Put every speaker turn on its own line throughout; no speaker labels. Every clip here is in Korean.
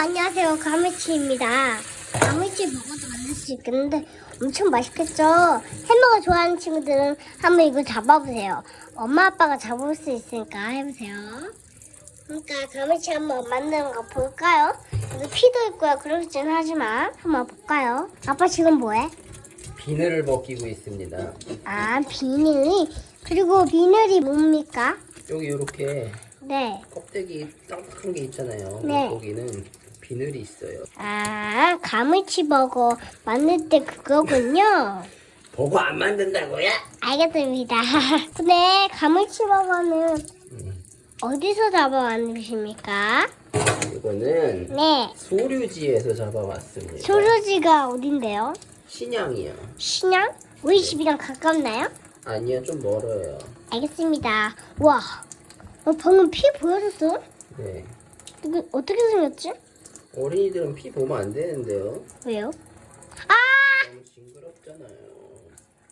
안녕하세요. 가물치입니다. 가물치 먹어도 만들 수 있겠는데 엄청 맛있겠죠? 햄버거 좋아하는 친구들은 한번 이거 잡아보세요. 엄마 아빠가 잡을 수 있으니까 해보세요. 그러니까 가물치 한번 만드는 거 볼까요? 여기 피도 있고요. 그러진 하지만 한번 볼까요? 아빠 지금 뭐해?
비늘을 벗기고 있습니다.
아 비늘이 그리고 비늘이 뭡니까?
여기 이렇게
네.
껍데기 딱딱한 게 있잖아요.
네.
거기는 비늘이 있어요.
아 가물치 버거 만들 때 그거군요.
보고 안 만든다고요?
알겠습니다. 근데 가물치 버거는
음,
어디서 잡아 만드십니까?
이거는
네.
소류지에서 잡아왔습니다.
소로지가 어딘데요?
신양이요.
신양? 우리 집이랑 가깝나요?
아니요, 좀 멀어요.
알겠습니다. 와, 어, 방금 피 보여줬어?
네.
이거 어떻게 생겼지?
어린이들은 피 보면 안 되는데요.
왜요? 아,
너무 징그럽잖아요.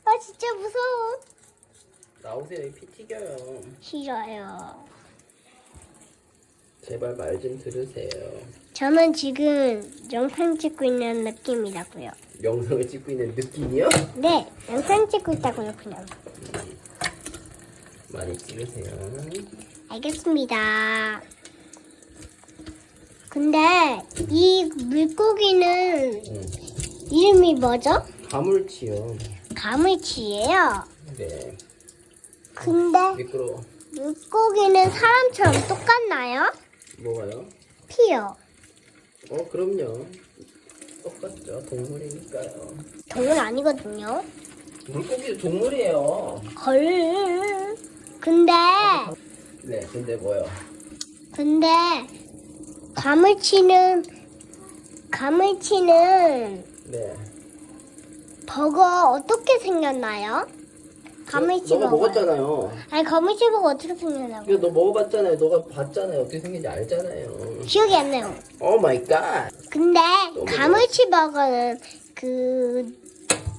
아 진짜 무서워.
나오세요, 피 튀겨요.
싫어요.
제발 말 좀 들으세요.
저는 지금 영상 찍고 있는 느낌이라고요.
영상을 찍고 있는 느낌이요?
네, 영상 찍고 있다고요, 그냥.
많이 찍으세요.
알겠습니다. 근데 이 물고기는
음,
이름이 뭐죠?
가물치요.
가물치예요.
네.
근데
미끄러워.
물고기는 사람처럼 똑같나요?
뭐가요?
피요.
어, 그럼요. 똑같죠. 동물이니까요.
동물 아니거든요.
물고기도 동물이에요.
헐. 근데
네, 근데 뭐요?
근데 가물치는 가물치는
네.
버거 어떻게 생겼나요? 가물치
너가
버거.
먹었잖아요.
아니 가물치 버거 어떻게 생겼냐고.
이거 너 먹어봤잖아요. 너가 봤잖아요. 어떻게 생긴지 알잖아요.
기억이 안 나요.
오 마이 갓.
근데
너무
가물치 버거는 그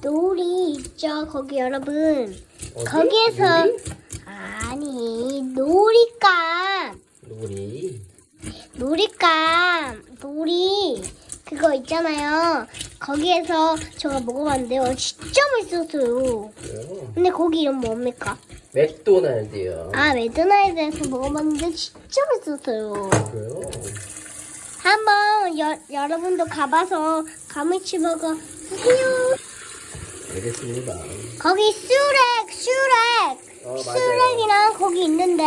놀이 있죠 거기 여러분
어디?
거기에서
놀이?
아니 놀이감
놀이.
놀이감 놀이 그거 있잖아요 거기에서 제가 먹어봤는데요 진짜 맛있었어요
그래요.
근데 거기 이름 뭡니까?
맥도날드요.
아 맥도날드에서 먹어봤는데 진짜 맛있었어요
그래요.
한번 여, 여러분도 가봐서 가물치 드세요
알겠습니다.
거기 슈렉 슈렉
어, 맞아요.
슈렉이랑 거기 있는데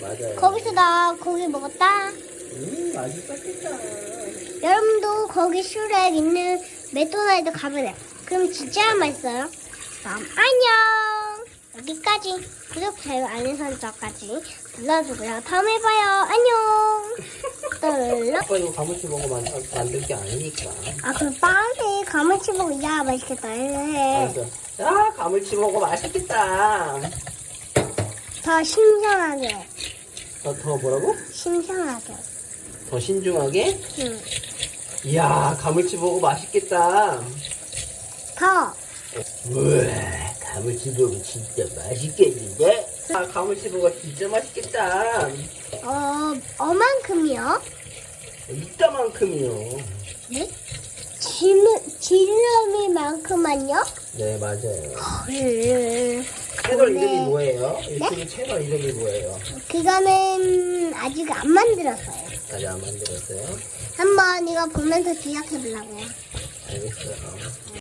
맞아요.
거기서 나 거기 먹었다
음, 맛있었겠다.
여러분도 거기 슈렉 있는 맥도날드 가면 돼요 그럼 진짜 맛있어요 그럼 안녕 여기까지 구독 좋아요 알림 설정까지 눌러주고요 다음에 봐요 안녕 떨러
아빠 이거 가물치 먹어 만, 만들 게 아니니까.
아 그럼 빨리 가물치 먹어 야 맛있겠다 해.
알았어. 아, 가물치 먹어 맛있겠다.
더 신선하게
더, 더 뭐라고?
신선하게
더 신중하게?
응.
이야, 가물치 먹어 맛있겠다.
더
우와, 가물치 먹어 진짜 맛있겠는데? 아, 가물치 먹어 진짜 맛있겠다.
어, 어만큼이요?
이따만큼이요.
네? 지름, 지름이만큼만요?
네, 맞아요.
헐.
채널
네.
이름이 뭐예요? 유튜브 채널 이름이 뭐예요?
그거는 아직 안 만들었어요.
안 만들었어요?
한번 이거 보면서 기억해보려고요.
알겠어요.